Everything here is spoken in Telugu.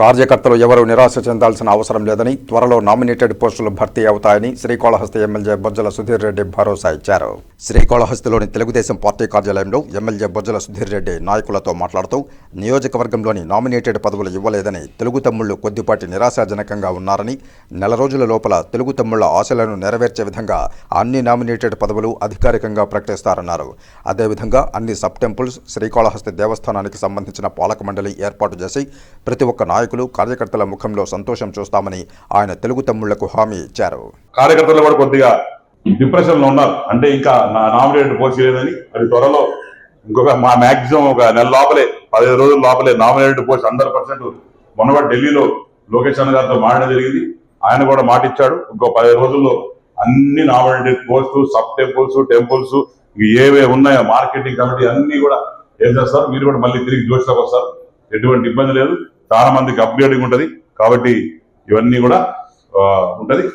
కార్యకర్తలు ఎవరూ నిరాశ చెందాల్సిన అవసరం లేదని త్వరలో నామినేటెడ్ పోస్టులు భర్తీ అవుతాయని శ్రీకాళహస్తి ఎమ్మెల్యే బొజ్జల సుధీర్ రెడ్డి భరోసా ఇచ్చారు. శ్రీకాళహస్తిలోని తెలుగుదేశం పార్టీ కార్యాలయంలో ఎమ్మెల్యే బొజ్జల సుధీర్ రెడ్డి నాయకులతో మాట్లాడుతూ నియోజకవర్గంలోని నామినేటెడ్ పదవులు ఇవ్వలేదని తెలుగు తమ్ముళ్ళు కొద్దిపాటి నిరాశాజనకంగా ఉన్నారని నెల రోజుల లోపల తెలుగు తమ్ముళ్ళ ఆశలను నెరవేర్చే విధంగా అన్ని నామినేటెడ్ పదవులు అధికారికంగా ప్రకటిస్తారన్నారు. అదేవిధంగా అన్ని సబ్ టెంపుల్స్ శ్రీకాళహస్తి దేవస్థానానికి సంబంధించిన పాలక మండలి ఏర్పాటు చేసి ప్రతి ఒక్క నాయకు నాయకులు కార్యకర్తల ముఖంలో సంతోషం చూస్తామని ఆయన తెలుగు తమ్ముళ్ళకు హామీ ఇచ్చారు. కార్యకర్తలు కూడా కొద్దిగా డిప్రెషన్లో ఉన్నారు. అంటే ఇంకా నా నామినేటెడ్ పోస్ట్ లేదని అది త్వరలో ఇంకొక మా మాక్సిమం ఒక నెల లోపలే పదిహేను రోజుల లోపలే నామినేటెడ్ పోస్ట్ హండ్రెడ్ పర్సెంట్ మొన్న ఢిల్లీలో లోకేష్ అన్న గారితో మాట్లాడడం జరిగింది. ఆయన కూడా మాట ఇచ్చాడు. ఇంకో పదిహేను రోజుల్లో అన్ని nominated post sub temples temples ఏవే ఉన్నాయో మార్కెటింగ్ కమిటీ అన్ని కూడా ఏం చేస్తారు? మీరు కూడా మళ్ళీ తిరిగి జోష్లోకి వస్తారు. ఎటువంటి ఇబ్బంది లేదు. చాలా మందికి అప్గ్రేడింగ్ ఉంటుంది. కాబట్టి ఇవన్నీ కూడా ఉంటుంది.